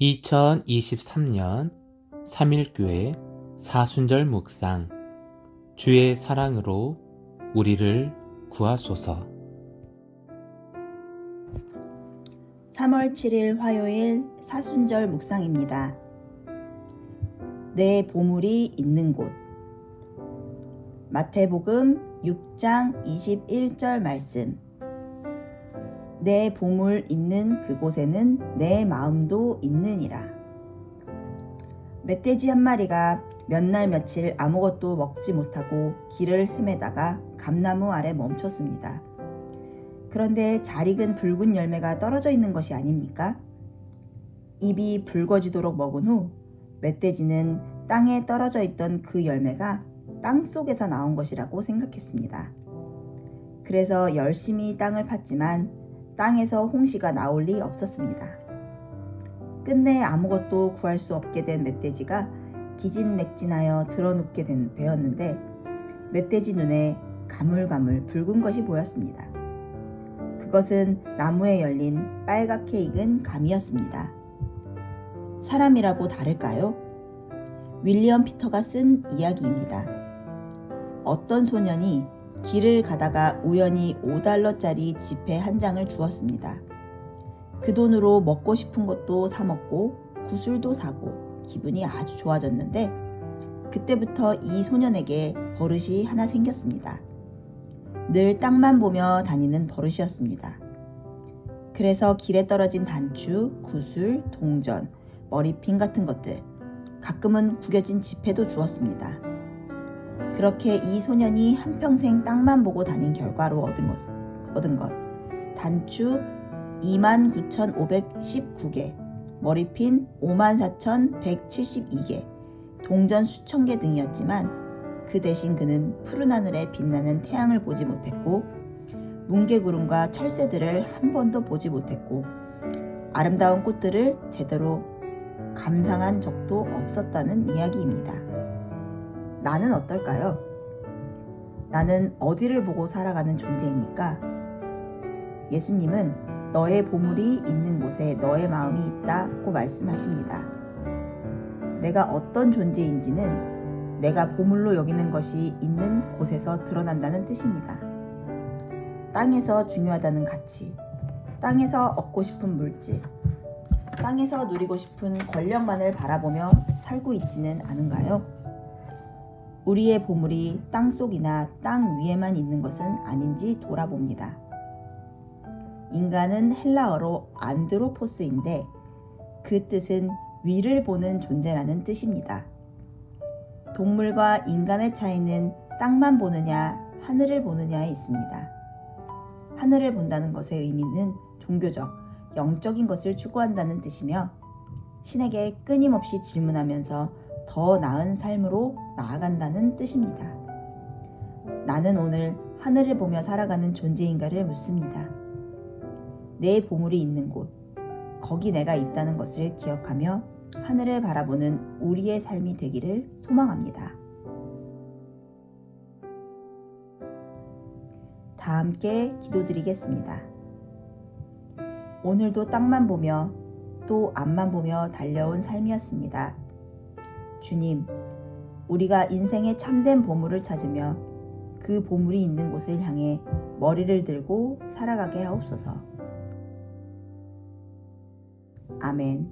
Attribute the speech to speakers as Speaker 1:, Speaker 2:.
Speaker 1: 2023년 3일교회 사순절 묵상 주의 사랑으로 우리를 구하소서
Speaker 2: 3월 7일 화요일 사순절 묵상입니다. 내 보물이 있는 곳. 마태복음 6장 21절 말씀. 내 보물 있는 그곳에는 내 마음도 있느니라. 멧돼지 한 마리가 몇 날 며칠 아무것도 먹지 못하고 길을 헤매다가 감나무 아래 멈췄습니다. 그런데 잘 익은 붉은 열매가 떨어져 있는 것이 아닙니까? 입이 붉어지도록 먹은 후 멧돼지는 땅에 떨어져 있던 그 열매가 땅 속에서 나온 것이라고 생각했습니다. 그래서 열심히 땅을 팠지만 땅에서 홍시가 나올 리 없었습니다. 끝내 아무것도 구할 수 없게 된 멧돼지가 기진맥진하여 드러눕게 된, 되었는데 멧돼지 눈에 가물가물 붉은 것이 보였습니다. 그것은 나무에 열린 빨갛게 익은 감이었습니다. 사람이라고 다를까요? 윌리엄 피터가 쓴 이야기입니다. 어떤 소년이 길을 가다가 우연히 5달러짜리 지폐 한 장을 주었습니다. 그 돈으로 먹고 싶은 것도 사 먹고 구슬도 사고 기분이 아주 좋아졌는데 그때부터 이 소년에게 버릇이 하나 생겼습니다. 늘 땅만 보며 다니는 버릇이었습니다. 그래서 길에 떨어진 단추, 구슬, 동전, 머리핀 같은 것들, 가끔은 구겨진 지폐도 주었습니다. 그렇게 이 소년이 한평생 땅만 보고 다닌 결과로 얻은 것, 얻은 것 단추 29,519개, 머리핀 54,172개, 동전 수천 개 등이었지만 그 대신 그는 푸른 하늘에 빛나는 태양을 보지 못했고 뭉게구름과 철새들을 한 번도 보지 못했고 아름다운 꽃들을 제대로 감상한 적도 없었다는 이야기입니다. 나는 어떨까요? 나는 어디를 보고 살아가는 존재입니까? 예수님은 너의 보물이 있는 곳에 너의 마음이 있다고 말씀하십니다. 내가 어떤 존재인지는 내가 보물로 여기는 것이 있는 곳에서 드러난다는 뜻입니다. 땅에서 중요하다는 가치, 땅에서 얻고 싶은 물질, 땅에서 누리고 싶은 권력만을 바라보며 살고 있지는 않은가요? 우리의 보물이 땅 속이나 땅 위에만 있는 것은 아닌지 돌아봅니다. 인간은 헬라어로 안드로포스인데 그 뜻은 위를 보는 존재라는 뜻입니다. 동물과 인간의 차이는 땅만 보느냐, 하늘을 보느냐에 있습니다. 하늘을 본다는 것의 의미는 종교적, 영적인 것을 추구한다는 뜻이며 신에게 끊임없이 질문하면서 더 나은 삶으로 나아간다는 뜻입니다. 나는 오늘 하늘을 보며 살아가는 존재인가를 묻습니다. 내 보물이 있는 곳, 거기 내가 있다는 것을 기억하며 하늘을 바라보는 우리의 삶이 되기를 소망합니다. 다 함께 기도드리겠습니다. 오늘도 땅만 보며 또 앞만 보며 달려온 삶이었습니다. 주님, 우리가 인생의 참된 보물을 찾으며 그 보물이 있는 곳을 향해 머리를 들고 살아가게 하옵소서. 아멘.